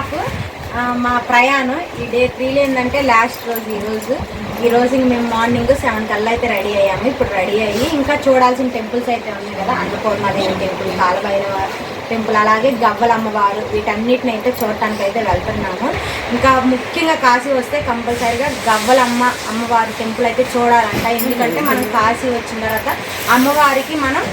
Of మా ప్రయాణం ఈ డే త్రీలో ఏంటంటే లాస్ట్ రోజు ఈరోజు రోజు. ఈ రోజు ఇంక మేము మార్నింగ్ సెవెన్ కల్లా అయితే రెడీ అయ్యాము. ఇప్పుడు రెడీ అయ్యి ఇంకా చూడాల్సిన టెంపుల్స్ అయితే ఉన్నాయి కదా. అన్నపూర్ణాదేవి టెంపుల్ కాలభైరవ టెంపుల్ అలాగే గవ్వల అమ్మవారు వీటన్నిటిని అయితే చూడటానికి అయితే వెళ్తున్నాము. ఇంకా ముఖ్యంగా కాశీ వస్తే కంపల్సరీగా గవ్వలమ్మ అమ్మవారి టెంపుల్ అయితే చూడాలంట. ఎందుకంటే మనం కాశీ వచ్చిన తర్వాత అమ్మవారికి మనం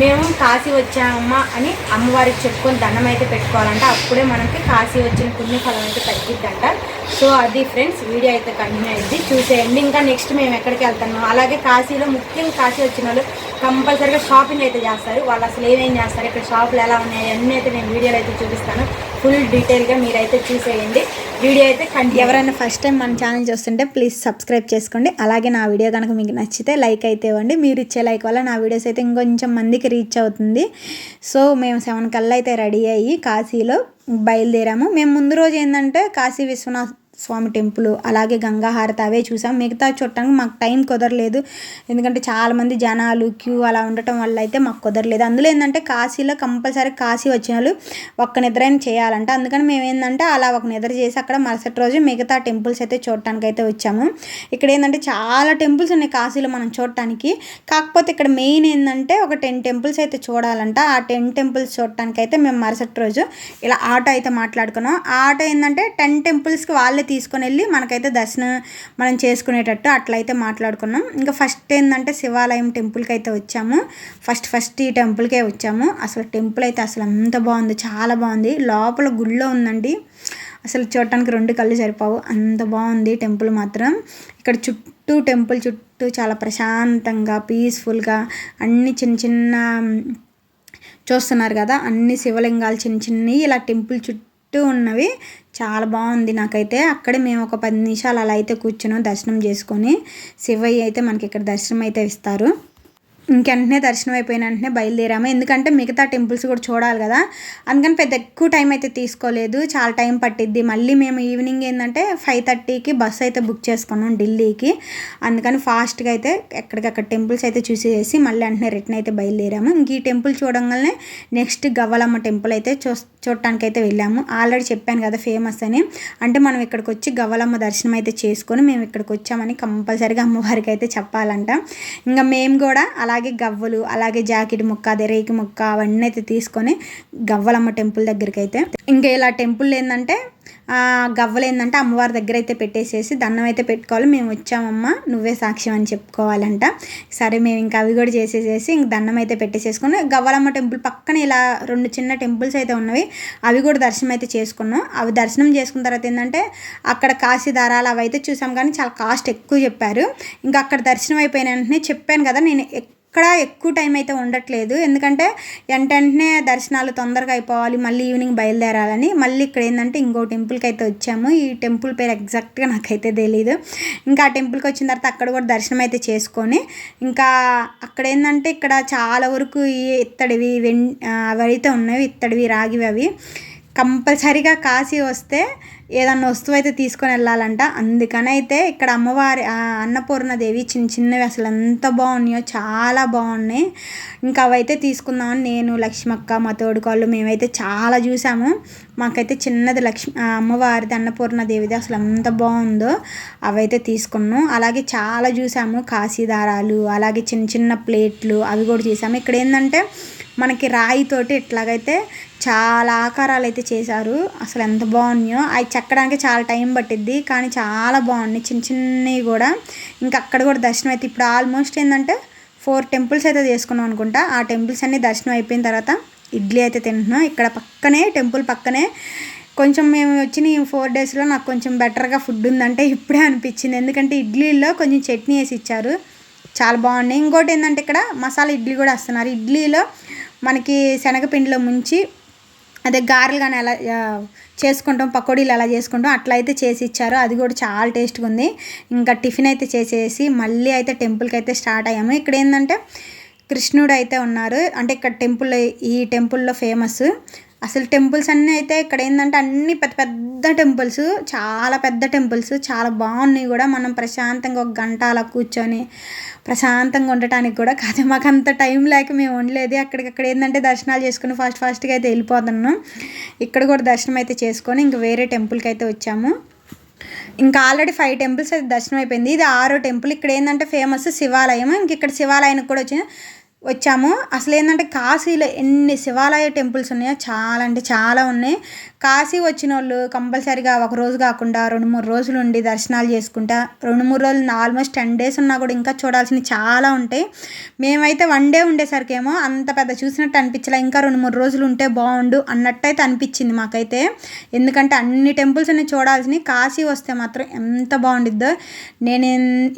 మేము కాశీ వచ్చామమ్మ అని అమ్మవారికి చెప్పుకొని దండం అయితే పెట్టుకోవాలంట. అప్పుడే మనకి కాశీ వచ్చిన పుణ్యఫలం అయితే తగ్గిద్దంట. సో అది ఫ్రెండ్స్ వీడియో అయితే కంటిన్యూ అయింది. చూసేయండి. ఇంకా నెక్స్ట్ మేము ఎక్కడికి వెళ్తున్నాం? అలాగే కాశీలో ముఖ్యంగా కాశీ వచ్చిన వాళ్ళు కంపల్సరీగా షాపింగ్ అయితే చేస్తారు. వాళ్ళు అసలు ఏమేం చేస్తారు? ఇక్కడ షాపులు ఎలా ఉన్నాయి? అన్నీ అయితే నేను వీడియోలో అయితే చూపిస్తాను. ఫుల్ డీటెయిల్గా మీరైతే చూసేయండి. వీడియో అయితే కంటిన్యూ ఎవరైనా ఫస్ట్ టైం మన ఛానల్ చూస్తుంటే ప్లీజ్ సబ్స్క్రైబ్ చేసుకోండి. అలాగే నా వీడియో కనుక మీకు నచ్చితే లైక్ అయితే ఇవ్వండి. మీరు ఇచ్చే లైక్ వల్ల నా వీడియోస్ అయితే ఇంకొంచెం మందికి రీచ్ అవుతుంది. సో మేము సెవెన్ కల్లా అయితే రెడీ అయ్యి కాశీలో బయలుదేరాము. మేము ముందు రోజు ఏంటంటే కాశీ విశ్వనాథ్ స్వామి టెంపుల్ అలాగే గంగాహారతి అవే చూసాం. మిగతా చూడటానికి మాకు టైం కుదరలేదు. ఎందుకంటే చాలామంది జనాలు క్యూ అలా ఉండటం వల్ల అయితే మాకు కుదరలేదు. అందులో ఏంటంటే కాశీలో కంపల్సరీ కాశీ వచ్చిన వాళ్ళు ఒక్క నిద్రైనా చేయాలంట. అందుకని మేము ఏంటంటే అలా ఒక నిద్ర చేసి అక్కడ మరుసటి రోజు మిగతా టెంపుల్స్ అయితే చూడటానికి అయితే వచ్చాము. ఇక్కడ ఏంటంటే చాలా టెంపుల్స్ ఉన్నాయి కాశీలో మనం చూడటానికి. కాకపోతే ఇక్కడ మెయిన్ ఏంటంటే ఒక టెన్ టెంపుల్స్ అయితే చూడాలంట. ఆ టెన్ టెంపుల్స్ చూడటానికి అయితే మేము మరుసటి రోజు ఇలా ఆటో అయితే మాట్లాడుకున్నాం. ఆ ఆటో ఏంటంటే టెన్ టెంపుల్స్కి వాళ్ళే తీసుకొని వెళ్ళి మనకైతే దర్శనం మనం చేసుకునేటట్టు అట్లయితే మాట్లాడుకున్నాం. ఇంకా ఫస్ట్ ఏంటంటే శివాలయం టెంపుల్కి అయితే వచ్చాము. ఫస్ట్ ఫస్ట్ ఈ టెంపుల్కే వచ్చాము. అసలు టెంపుల్ అయితే అసలు అంత బాగుంది చాలా బాగుంది. లోపల గుళ్ళో ఉందండి. అసలు చూడటానికి రెండు కళ్ళు సరిపోవు. అంత బాగుంది టెంపుల్ మాత్రం. ఇక్కడ చుట్టూ టెంపుల్ చుట్టూ చాలా ప్రశాంతంగా పీస్ఫుల్గా అన్ని చిన్న చిన్న చూస్తున్నారు కదా అన్ని శివలింగాలు చిన్న చిన్నవి ఇలా టెంపుల్ చుట్టూ చుట్టూ ఉన్నవి. చాలా బాగుంది నాకైతే. అక్కడే మేము ఒక పది నిమిషాలు అలా అయితే కూర్చున్నాం దర్శనం చేసుకొని. శివయ్య అయితే మనకి ఇక్కడ దర్శనం అయితే ఇస్తారు. ఇంకెంటనే దర్శనం అయిపోయిన వెంటనే బయలుదేరాము. ఎందుకంటే మిగతా టెంపుల్స్ కూడా చూడాలి కదా. అందుకని పెద్ద ఎక్కువ టైం అయితే తీసుకోలేదు. చాలా టైం పట్టిద్ది. మళ్ళీ మేము ఈవినింగ్ ఏంటంటే ఫైవ్ థర్టీకి బస్సు అయితే బుక్ చేసుకున్నాం ఢిల్లీకి. అందుకని ఫాస్ట్గా అయితే ఎక్కడికక్కడ టెంపుల్స్ అయితే చూసేసి మళ్ళీ వెంటనే రిటర్న్ అయితే బయలుదేరాము. ఇంక ఈ టెంపుల్ చూడంగానే నెక్స్ట్ గవ్వలమ్మ టెంపుల్ అయితే చూ చూడటానికి అయితే వెళ్ళాము. ఆల్రెడీ చెప్పాను కదా ఫేమస్ అని. అంటే మనం ఇక్కడికి వచ్చి గవ్వలమ్మ దర్శనం అయితే చేసుకొని మేము ఇక్కడికి వచ్చామని కంపల్సరీగా అమ్మవారికి అయితే చెప్పాలంట. ఇంకా మేము కూడా అలా అలాగే గవ్వలు అలాగే జాకెట్ ముక్క అదే రేకి ముక్క అవన్నీ అయితే తీసుకొని గవ్వలమ్మ టెంపుల్ దగ్గరికి అయితే ఇంకా ఇలా టెంపుల్ ఏంటంటే గవ్వలు ఏంటంటే అమ్మవారి దగ్గర అయితే పెట్టేసేసి దండం అయితే పెట్టుకోవాలి. మేము వచ్చామమ్మా నువ్వే సాక్ష్యం అని చెప్పుకోవాలంట. సరే మేము ఇంకా అవి కూడా చేసేసేసి ఇంక దండం అయితే పెట్టేసేసుకుని గవ్వలమ్మ టెంపుల్ పక్కన ఇలా రెండు చిన్న టెంపుల్స్ అయితే ఉన్నవి. అవి కూడా దర్శనం అయితే చేసుకున్నాం. అవి దర్శనం చేసుకున్న తర్వాత ఏంటంటే అక్కడ కాశీ దారాలు అవి అయితే చూసాం. కానీ చాలా కాస్ట్ ఎక్కువ చెప్పారు. ఇంకా అక్కడ దర్శనం అయిపోయిన వెంటనే చెప్పాను కదా నేను ఎక్కడ ఎక్కువ టైం అయితే ఉండట్లేదు. ఎందుకంటే వెంటనే దర్శనాలు తొందరగా అయిపోవాలి మళ్ళీ ఈవినింగ్ బయలుదేరాలని. మళ్ళీ ఇక్కడ ఏంటంటే ఇంకో టెంపుల్కి అయితే వచ్చాము. ఈ టెంపుల్ పేరు ఎగ్జాక్ట్గా నాకైతే తెలియదు ఇంకా ఆ టెంపుల్కి వచ్చిన తర్వాత అక్కడ కూడా దర్శనం అయితే చేసుకొని ఇంకా అక్కడ ఏంటంటే ఇక్కడ చాలా వరకు ఈ ఇత్తడివి వెన్ అవి అయితే ఉన్నవి ఇత్తడివి రాగివి అవి. కంపల్సరీగా కాశీ వస్తే ఏదన్నా వస్తువు అయితే తీసుకొని వెళ్ళాలంట. అందుకని అయితే ఇక్కడ అమ్మవారి అన్నపూర్ణ దేవి చిన్న చిన్నవి అసలు ఎంత బాగున్నాయో చాలా బాగున్నాయి. ఇంకా అవైతే తీసుకుందామని నేను లక్ష్మక్క మా తోడుకోళ్ళు మేమైతే చాలా చూసాము. మాకైతే చిన్నది లక్ష్మి అమ్మవారిది అన్నపూర్ణ దేవిది అసలు ఎంత బాగుందో అవైతే తీసుకున్నాం. అలాగే చాలా చూసాము కాశీదారాలు అలాగే చిన్న చిన్న ప్లేట్లు అవి కూడా చూసాము. ఇక్కడ ఏంటంటే మనకి రాయితోటి ఇట్లాగైతే చాలా ఆకారాలు అయితే చేశారు. అసలు ఎంత బాగున్నాయో. అవి చెక్కడానికి చాలా టైం పట్టిద్ది. కానీ చాలా బాగున్నాయి. చిన్న చిన్నవి కూడా. ఇంకా అక్కడ కూడా దర్శనం అయితే ఇప్పుడు ఆల్మోస్ట్ ఏంటంటే ఫోర్ టెంపుల్స్ అయితే చేసుకున్నాం అనుకుంటా. ఆ టెంపుల్స్ అన్నీ దర్శనం అయిపోయిన తర్వాత ఇడ్లీ అయితే తింటున్నాం. ఇక్కడ పక్కనే టెంపుల్ పక్కనే కొంచెం మేము వచ్చిన ఈ ఫోర్ డేస్లో నాకు కొంచెం బెటర్గా ఫుడ్ ఉందంటే ఇప్పుడే అనిపించింది. ఎందుకంటే ఇడ్లీలో కొంచెం చట్నీ వేసి ఇచ్చారు. చాలా బాగున్నాయి. ఇంకోటి ఏంటంటే ఇక్కడ మసాలా ఇడ్లీ కూడా వస్తున్నారు. ఇడ్లీలో మనకి శనగపిండిలో ముంచి అదే గారెలు కానీ ఎలా చేసుకుంటాం పకోడీలు ఎలా చేసుకుంటాం అట్లా అయితే చేసి ఇచ్చారు. అది కూడా చాలా టేస్ట్గా ఉంది. ఇంకా టిఫిన్ అయితే చేసేసి మళ్ళీ అయితే టెంపుల్కి అయితే స్టార్ట్ అయ్యాము. ఇక్కడ ఏంటంటే కృష్ణుడు అయితే ఉన్నారు. అంటే ఇక్కడ టెంపుల్ ఈ టెంపుల్లో ఫేమస్. అసలు టెంపుల్స్ అన్నీ అయితే ఇక్కడ ఏంటంటే అన్ని పెద్ద పెద్ద టెంపుల్స్ చాలా పెద్ద టెంపుల్స్ చాలా బాగున్నాయి కూడా. మనం ప్రశాంతంగా ఒక గంట అలా కూర్చొని ప్రశాంతంగా ఉండటానికి కూడా కాదు. మాకు అంత టైం లేక మేము ఉండలేదు. అక్కడికక్కడ ఏంటంటే దర్శనాలు చేసుకుని ఫాస్ట్ ఫాస్ట్గా అయితే వెళ్ళిపోతున్నాం. ఇక్కడ కూడా దర్శనం అయితే చేసుకొని ఇంక వేరే టెంపుల్కి అయితే వచ్చాము. ఇంకా ఆల్రెడీ ఫైవ్ టెంపుల్స్ అయితే దర్శనం అయిపోయింది. ఇది ఆరో టెంపుల్. ఇక్కడ ఏంటంటే ఫేమస్ శివాలయం ఇంక ఇక్కడ శివాలయానికి కూడా వచ్చింది వచ్చాము. అసలు ఏంటంటే కాశీలో ఎన్ని శివాలయ టెంపుల్స్ ఉన్నాయో చాలా అంటే చాలా ఉన్నాయి. కాశీ వచ్చిన వాళ్ళు కంపల్సరీగా ఒక రోజు కాకుండా రెండు మూడు రోజులు ఉండి దర్శనాలు చేసుకుంటా రెండు మూడు రోజులు ఆల్మోస్ట్ టెన్ డేస్ ఉన్నా కూడా ఇంకా చూడాల్సినవి చాలా ఉంటాయి. మేమైతే వన్ డే ఉండేసరికి ఏమో అంత పెద్ద చూసినట్టు అనిపించలే ఇంకా రెండు మూడు రోజులు ఉంటే బాగుండు అన్నట్టయితే అనిపించింది మాకైతే. ఎందుకంటే అన్ని టెంపుల్స్ అన్ని చూడాల్సినవి కాశీ వస్తే మాత్రం ఎంత బాగుండిద్దో. నేను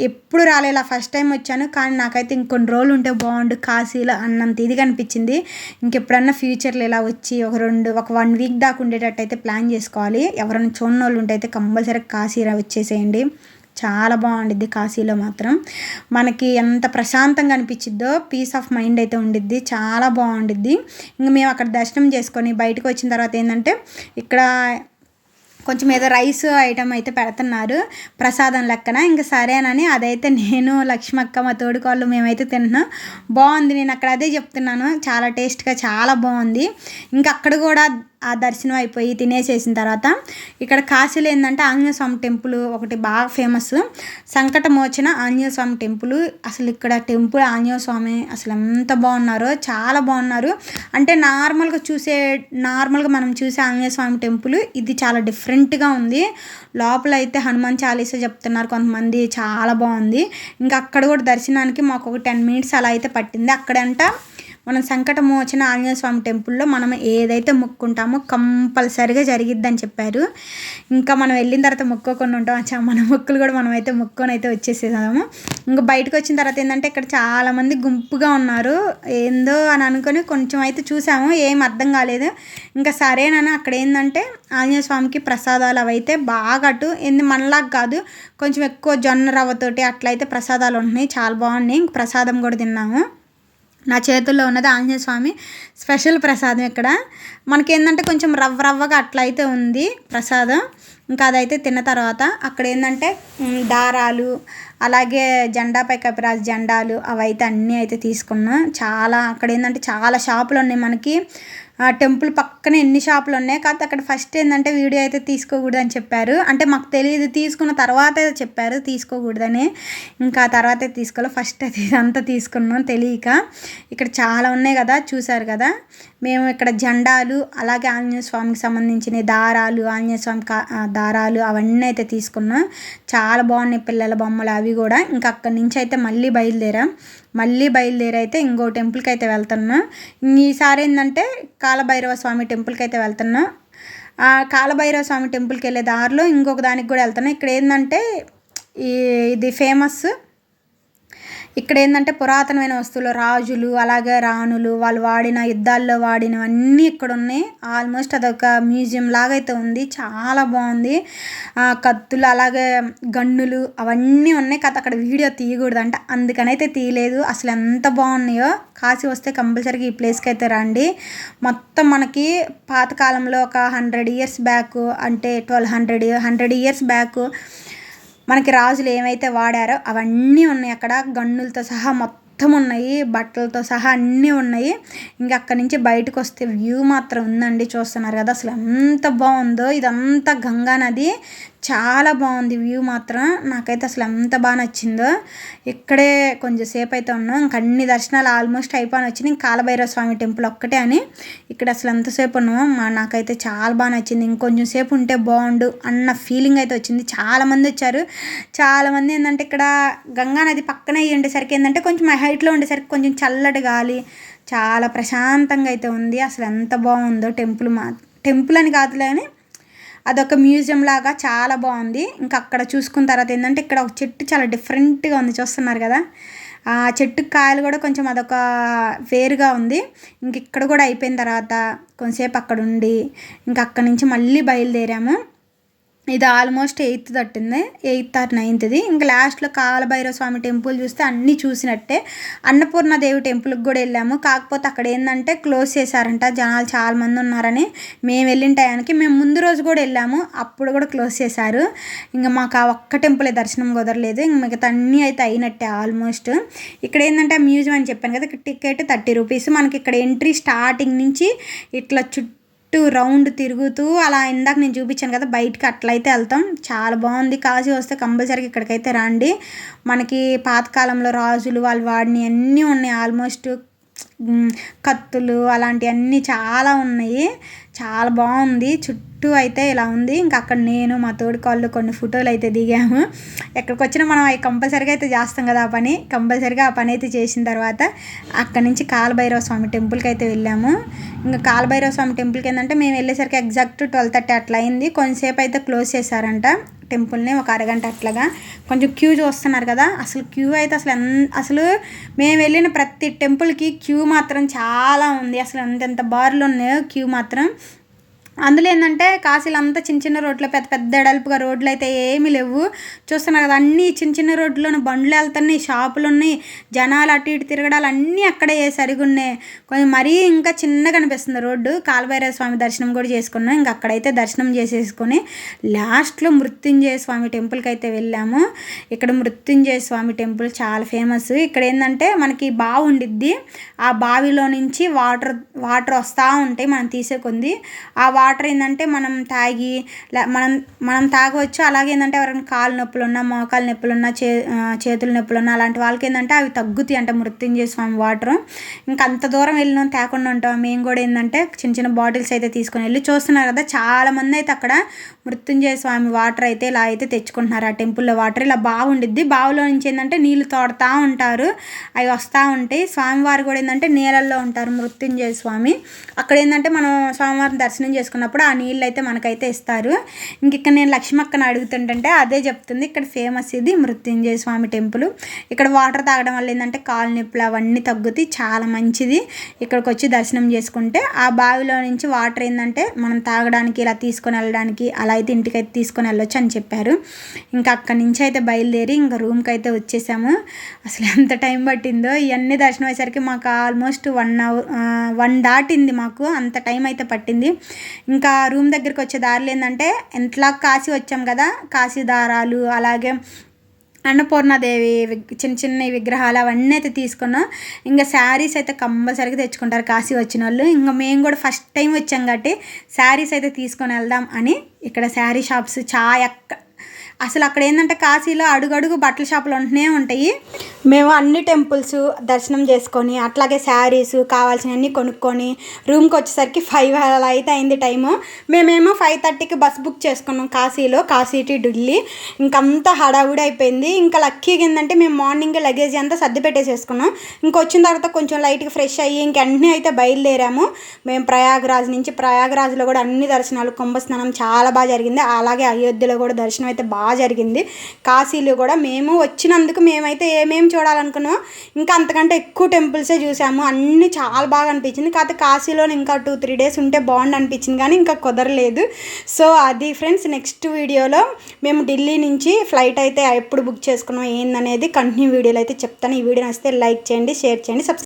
ఎప్పుడు రాలేలా ఫస్ట్ టైం వచ్చాను కానీ నాకైతే ఇంకొన్ని రోజులు ఉంటే బాగుండు. కాశీలో అన్నంత ఇది కనిపించింది. ఇంకెప్పుడన్నా ఫ్యూచర్లో ఇలా వచ్చి ఒక రెండు ఒక వన్ వీక్ దాకా ఉండేటట్టు అయితే ప్లాన్ చేసుకోవాలి. ఎవరైనా చూడని వాళ్ళు ఉంటే అయితే కంపల్సరీ కాశీ వచ్చేసేయండి. చాలా బాగుండిద్ది కాశీలో మాత్రం. మనకి ఎంత ప్రశాంతంగా అనిపించిద్దో పీస్ ఆఫ్ మైండ్ అయితే ఉండిద్ది. చాలా బాగుండిద్ది. ఇంకా మేము అక్కడ దర్శనం చేసుకొని బయటకు వచ్చిన తర్వాత ఏంటంటే ఇక్కడ కొంచెం ఏదో రైస్ ఐటమ్ అయితే పెడుతున్నారు. ప్రసాదం లెక్కన. ఇంకా సరేనని అదైతే నేను లక్ష్మక్క మా తోడుకోళ్ళు మేమైతే తింటున్నాం. బాగుంది. నేను అక్కడ అదే చెప్తున్నాను. చాలా టేస్ట్గా చాలా బాగుంది. ఇంకా అక్కడ కూడా ఆ దర్శనం అయిపోయి తినేసేసిన తర్వాత ఇక్కడ కాశీలో ఏంటంటే ఆంజనేయ స్వామి టెంపుల్ ఒకటి బాగా ఫేమస్. సంకటమోచన ఆంజనేయ స్వామి టెంపుల్. అసలు ఇక్కడ టెంపుల్ ఆంజనేయ స్వామి అసలు ఎంత బాగున్నారో చాలా బాగున్నారు. అంటే నార్మల్గా చూసే నార్మల్గా మనం చూసే ఆంజనేయ స్వామి టెంపుల్ ఇది చాలా డిఫరెంట్గా ఉంది. లోపల అయితే హనుమాన్ చాలీసా చెప్తున్నారు కొంతమంది చాలా బాగుంది. ఇంకా అక్కడ కూడా దర్శనానికి మాకు ఒక టెన్ మినిట్స్ అలా అయితే పట్టింది. అక్కడంట మనం సంకటమోచన ఆంజనేయ స్వామి టెంపుల్లో మనం ఏదైతే మొక్కుంటామో కంపల్సరిగా జరిగిద్దని చెప్పారు. ఇంకా మనం వెళ్ళిన తర్వాత మొక్కోకుండా ఉంటాం. అచ్చా మన మొక్కులు కూడా మనం అయితే మొక్కొని అయితే వచ్చేసేసాము. ఇంకా బయటకు వచ్చిన తర్వాత ఏంటంటే ఇక్కడ చాలామంది గుంపుగా ఉన్నారు. ఏందో అని అనుకొని కొంచెం అయితే చూసాము. ఏం అర్థం కాలేదు. ఇంకా సరేనని అక్కడ ఏంటంటే ఆంజనేయ స్వామికి ప్రసాదాలు అవి అయితే బాగా అటు ఏంది మనలాగా కాదు. కొంచెం ఎక్కువ జొన్న రవ్వతోటి అట్లయితే ప్రసాదాలు ఉంటున్నాయి. చాలా బాగున్నాయి. ఇంక ప్రసాదం కూడా తిన్నాము. నా చేతుల్లో ఉన్నది ఆంజనేయ స్వామి స్పెషల్ ప్రసాదం ఇక్కడ. మనకేంటంటే కొంచెం రవ్వ రవ్వగా అట్లా అయితే ఉంది ప్రసాదం. ఇంకా అదైతే తిన్న తర్వాత అక్కడ ఏంటంటే దారాలు అలాగే జెండాపై కపిరాజు జెండాలు అవైతే అన్నీ అయితే తీసుకున్నాం. చాలా అక్కడ ఏంటంటే చాలా షాపులు ఉన్నాయి మనకి. ఆ టెంపుల్ పక్కన ఎన్ని షాపులు ఉన్నాయి? కాకపోతే అక్కడ ఫస్ట్ ఏంటంటే వీడియో అయితే తీసుకోకూడదు అని చెప్పారు. అంటే మాకు తెలియదు తీసుకున్న తర్వాత చెప్పారు తీసుకోకూడదని. ఇంకా తర్వాత తీసుకోవాలి ఫస్ట్ అయితే ఇదంతా తీసుకున్నాం తెలియక. ఇక్కడ చాలా ఉన్నాయి కదా చూసారు కదా. మేము ఇక్కడ జెండాలు అలాగే ఆంజనేయ స్వామికి సంబంధించిన దారాలు ఆంజనేయ స్వామి కా దారాలు అవన్నీ అయితే తీసుకున్నాం. చాలా బాగున్నాయి పిల్లల బొమ్మలు అవి కూడా. ఇంకా అక్కడి నుంచి అయితే మళ్ళీ బయలుదేరాం. మళ్ళీ బయలుదేరి అయితే ఇంకో టెంపుల్కి అయితే వెళ్తున్నాం. ఈసారి ఏంటంటే కాలభైరవ స్వామి టెంపుల్కి అయితే వెళ్తున్నాం. కాలభైరవ స్వామి టెంపుల్కి వెళ్ళే దారిలో ఇంకొక దానికి కూడా వెళ్తున్నాం. ఇక్కడ ఏంటంటే ఈ ఇది ఫేమస్ ఇక్కడ ఏంటంటే పురాతనమైన వస్తువులు రాజులు అలాగే రాణులు వాళ్ళు వాడిన యుద్ధాల్లో వాడినవన్నీ ఇక్కడ ఉన్నాయి. ఆల్మోస్ట్ అదొక మ్యూజియం లాగా అయితే ఉంది. చాలా బాగుంది. కత్తులు అలాగే గన్నులు అవన్నీ ఉన్నాయి. కాదు అక్కడ వీడియో తీయకూడదంట అందుకనైతే తీయలేదు. అసలు ఎంత బాగున్నాయో కాశీ వస్తే కంపల్సరీగా ఈ ప్లేస్కి అయితే రండి. మొత్తం మనకి పాతకాలంలో ఒక హండ్రెడ్ ఇయర్స్ బ్యాక్ అంటే twelve hundred hundred years back మనకి రాజులు ఏమైతే వాడారో అవన్నీ ఉన్నాయి. అక్కడ గన్నులతో సహా మొత్తం ఉన్నాయి. బట్టలతో సహా అన్నీ ఉన్నాయి. ఇంకా అక్కడి నుంచి బయటకు వస్తే వ్యూ మాత్రం ఉందండి. చూస్తున్నారు కదా అసలు ఎంత బాగుందో. ఇదంతా గంగా నది. చాలా బాగుంది వ్యూ మాత్రం. నాకైతే అసలు ఎంత బాగా నచ్చిందో. ఇక్కడే కొంచెం సేపు అయితే ఉన్నాం. ఇంక అన్ని దర్శనాలు ఆల్మోస్ట్ అయిపోయి వచ్చినాయి ఇంక కాలభైరవ స్వామి టెంపుల్ ఒక్కటే అని ఇక్కడ అసలు ఎంతసేపు ఉన్నాం మా నాకైతే చాలా బాగా నచ్చింది. ఇంకొంచెం సేపు ఉంటే బాగుండు అన్న ఫీలింగ్ అయితే వచ్చింది. చాలా మంది వచ్చారు. చాలామంది ఏంటంటే ఇక్కడ గంగా నది పక్కన అయ్యి ఉండేసరికి ఏంటంటే కొంచెం హైట్లో ఉండేసరికి కొంచెం చల్లటి గాలి చాలా ప్రశాంతంగా అయితే ఉంది. అసలు ఎంత బాగుందో టెంపుల్ మా టెంపుల్ అని కాదులే అని అదొక మ్యూజియం లాగా చాలా బాగుంది. ఇంకా అక్కడ చూసుకున్న తర్వాత ఏంటంటే ఇక్కడ ఒక చెట్టు చాలా డిఫరెంట్గా ఉంది చూస్తున్నారు కదా. ఆ చెట్టు కాయలు కూడా కొంచెం అదొక వేరుగా ఉంది. ఇంక ఇక్కడ కూడా అయిపోయిన తర్వాత కొంతసేపు అక్కడ ఉండి ఇంకా అక్కడ నుంచి మళ్ళీ బయలుదేరాము. ఇది ఆల్మోస్ట్ ఎయిత్ తట్టింది. ఎయిత్ ఆర్ నైన్త్ది ఇంకా లాస్ట్లో కాలభైరవ స్వామి టెంపుల్ చూస్తే అన్నీ చూసినట్టే. అన్నపూర్ణ దేవి టెంపుల్కి కూడా వెళ్ళాము. కాకపోతే అక్కడ ఏంటంటే క్లోజ్ చేశారంట. జనాలు చాలా మంది ఉన్నారని మేము వెళ్ళిన టయానికి మేము ముందు రోజు కూడా వెళ్ళాము. అప్పుడు కూడా క్లోజ్ చేశారు. ఇంకా మాకు ఆ ఒక్క టెంపులే దర్శనం కుదరలేదు. ఇంక మిగతా అన్నీ అయితే అయినట్టే ఆల్మోస్ట్ ఇక్కడ ఏంటంటే మ్యూజియం అని చెప్పాను కదా. Ticket thirty rupees. మనకి ఇక్కడ ఎంట్రీ స్టార్టింగ్ నుంచి ఇట్లా చుట్టూ చుట్టూ రౌండ్ తిరుగుతూ అలా ఇందాక నేను చూపించాను కదా బయటకి అట్లయితే వెళ్తాం. చాలా బాగుంది. కాశీ వస్తే కంపల్సరీగా ఇక్కడికైతే రండి. మనకి పాతకాలంలో రాజులు వాళ్ళు వాడిని అన్నీ ఉన్నాయి. ఆల్మోస్ట్ కత్తులు అలాంటివన్నీ చాలా ఉన్నాయి. చాలా బాగుంది. చుట్టూ అయితే ఇలా ఉంది. ఇంకా అక్కడ నేను మా తోడుకోళ్ళు కొన్ని ఫోటోలు అయితే దిగాము. ఎక్కడికి వచ్చినా మనం అవి కంపల్సరీగా అయితే చేస్తాం కదా ఆ పని. కంపల్సరీగా ఆ పని అయితే చేసిన తర్వాత అక్కడి నుంచి కాలభైరవ స్వామి టెంపుల్కి అయితే వెళ్ళాము. ఇంకా కాలభైరవ స్వామి టెంపుల్కి ఏంటంటే మేము వెళ్ళేసరికి ఎగ్జాక్ట్ ట్వెల్వ్ థర్టీ అట్లా అయింది. కొంతసేపు అయితే క్లోజ్ చేశారంట. టెంపుల్ని ఒక అరగంట అట్లాగా. కొంచెం క్యూ చూస్తున్నారు కదా అసలు క్యూ అయితే అసలు ఎన్ అసలు మేము వెళ్ళిన ప్రతి టెంపుల్కి క్యూ మాత్రం చాలా ఉంది. అసలు ఎంతెంత బార్లు ఉన్నాయో క్యూ మాత్రం అందులో ఏంటంటే కాశీలంతా చిన్న చిన్న రోడ్లు పెద్ద పెద్ద ఎడల్పుగా రోడ్లు అయితే ఏమీ లేవు. చూస్తున్నారు కదా అన్నీ చిన్న చిన్న రోడ్లోనే బండ్లు వెళ్తున్నాయి షాపులు ఉన్నాయి జనాలు అటు ఇటు తిరగడాలు అన్నీ అక్కడే సరిగా ఉన్నాయి. కొంచెం మరీ ఇంకా చిన్నగా అనిపిస్తుంది రోడ్డు. కాలభైరవ స్వామి దర్శనం కూడా చేసుకున్నాం. ఇంకా అక్కడైతే దర్శనం చేసేసుకొని లాస్ట్లో మృత్యుంజయ స్వామి టెంపుల్కి అయితే వెళ్ళాము. ఇక్కడ మృత్యుంజయ స్వామి టెంపుల్ చాలా ఫేమస్. ఇక్కడ ఏంటంటే మనకి బావి ఉండిద్ది. ఆ బావిలో నుంచి వాటర్ వాటర్ వస్తూ ఉంటాయి మనం తీసే కొంది ఆ వాటర్ వాటర్ ఏంటంటే మనం తాగి మనం మనం తాగవచ్చు. అలాగే ఏంటంటే ఎవరైనా కాలు నొప్పులు ఉన్నా మోకాలు నొప్పులు ఉన్నా చే చేతుల నొప్పులు ఉన్నా అలాంటి వాళ్ళకి ఏంటంటే అవి తగ్గుతాయి అంట మృత్యుంజయ స్వామి వాటర్. ఇంకా అంత దూరం వెళ్ళినాం తేకుండా ఉంటాం. మేము కూడా ఏంటంటే చిన్న చిన్న బాటిల్స్ అయితే తీసుకొని వెళ్ళి చూస్తున్నారు కదా చాలా మంది అయితే అక్కడ మృత్యుంజయ స్వామి వాటర్ అయితే ఇలా అయితే తెచ్చుకుంటున్నారు. ఆ టెంపుల్లో వాటర్ ఇలా బాగుండిద్ది బావిలో నుంచి ఏంటంటే నీళ్ళు తోడుతూ ఉంటారు. అవి వస్తూ ఉంటాయి. స్వామివారు కూడా ఏంటంటే నీళ్ళల్లో ఉంటారు మృత్యుంజయ స్వామి. అక్కడ ఏంటంటే మనం స్వామివారిని దర్శనం చేసుకున్నప్పుడు ఆ నీళ్ళు అయితే మనకైతే ఇస్తారు. ఇంక ఇక్కడ నేను లక్ష్మక్కను అడుగుతుంటే అదే చెప్తుంది. ఇక్కడ ఫేమస్ ఇది మృత్యుంజయ స్వామి టెంపుల్. ఇక్కడ వాటర్ తాగడం వల్ల ఏంటంటే కాలు నొప్పులు అవన్నీ తగ్గుతాయి. చాలా మంచిది. ఇక్కడికి వచ్చి దర్శనం చేసుకుంటే ఆ బావిలో నుంచి వాటర్ ఏంటంటే మనం తాగడానికి ఇలా తీసుకొని వెళ్ళడానికి అలా అయితే ఇంటికి అయితే తీసుకొని వెళ్ళొచ్చు అని చెప్పారు. ఇంకా అక్కడి నుంచి అయితే బయలుదేరి ఇంకా రూమ్కి అయితే వచ్చేసాము. అసలు ఎంత టైం పట్టిందో. ఇవన్నీ దర్శనం అయ్యేసరికి మాకు ఆల్మోస్ట్ వన్ అవర్ వన్ దాటింది మాకు. అంత టైం అయితే పట్టింది. ఇంకా రూమ్ దగ్గరికి వచ్చే దారిలో ఏంటంటే ఎంతలా కాశీ వచ్చాం కదా కాశీ దారాలు అలాగే అన్నపూర్ణాదేవి చిన్న చిన్న విగ్రహాలు అవన్నీ అయితే తీసుకున్నాం. ఇంకా శారీస్ అయితే కంపల్సరీగా తెచ్చుకుంటారు కాశీ వచ్చిన వాళ్ళు. ఇంకా మేము కూడా ఫస్ట్ టైం వచ్చాం కాబట్టి శారీస్ అయితే తీసుకొని వెళ్దాం అని ఇక్కడ శారీ షాప్స్ చాలా అసలు అక్కడ ఏంటంటే కాశీలో అడుగడుగు బట్టల షాపులు ఉంటూనే ఉంటాయి. మేము అన్ని టెంపుల్స్ దర్శనం చేసుకొని అట్లాగే శారీస్ కావాల్సినవన్నీ కొనుక్కొని రూమ్కి వచ్చేసరికి ఫైవ్ అలా అయితే అయింది టైము మేమేమో ఫైవ్ థర్టీకి బస్ బుక్ చేసుకున్నాం కాశీలో కాశీ టు ఢిల్లీ. ఇంకంతా హడావుడి అయిపోయింది. ఇంకా లక్కీగా ఏంటంటే మేము మార్నింగ్ లగేజ్ అంతా సర్ది పెట్టేసేసుకున్నాం. ఇంకా వచ్చిన తర్వాత కొంచెం లైట్గా ఫ్రెష్ అయ్యి ఇంక వెంటనే అయితే బయలుదేరాము. మేము ప్రయాగ్రాజ్ నుంచి ప్రయాగ్రాజ్లో కూడా అన్ని దర్శనాలు కుంభస్నానం చాలా బాగా జరిగింది. అలాగే అయోధ్యలో కూడా దర్శనం అయితే బాగా జరిగింది. కాశీలో కూడా మేము వచ్చినందుకు మేమైతే ఏమేమి చూడాలనుకున్నాం ఇంకా అంతకంటే ఎక్కువ టెంపుల్సే చూసాము. అన్నీ చాలా బాగా అనిపించింది. కాకపోతే కాశీలో ఇంకా టూ త్రీ డేస్ ఉంటే బాగుండు అనిపించింది కానీ ఇంకా కుదరలేదు. సో అది ఫ్రెండ్స్ నెక్స్ట్ వీడియోలో మేము ఢిల్లీ నుంచి ఫ్లైట్ అయితే ఎప్పుడు బుక్ చేసుకున్నాం ఏందనేది కంటిన్యూ వీడియోలో అయితే చెప్తాను. ఈ వీడియో నచ్చితే లైక్ చేయండి షేర్ చేయండి సబ్స్క్రైబ్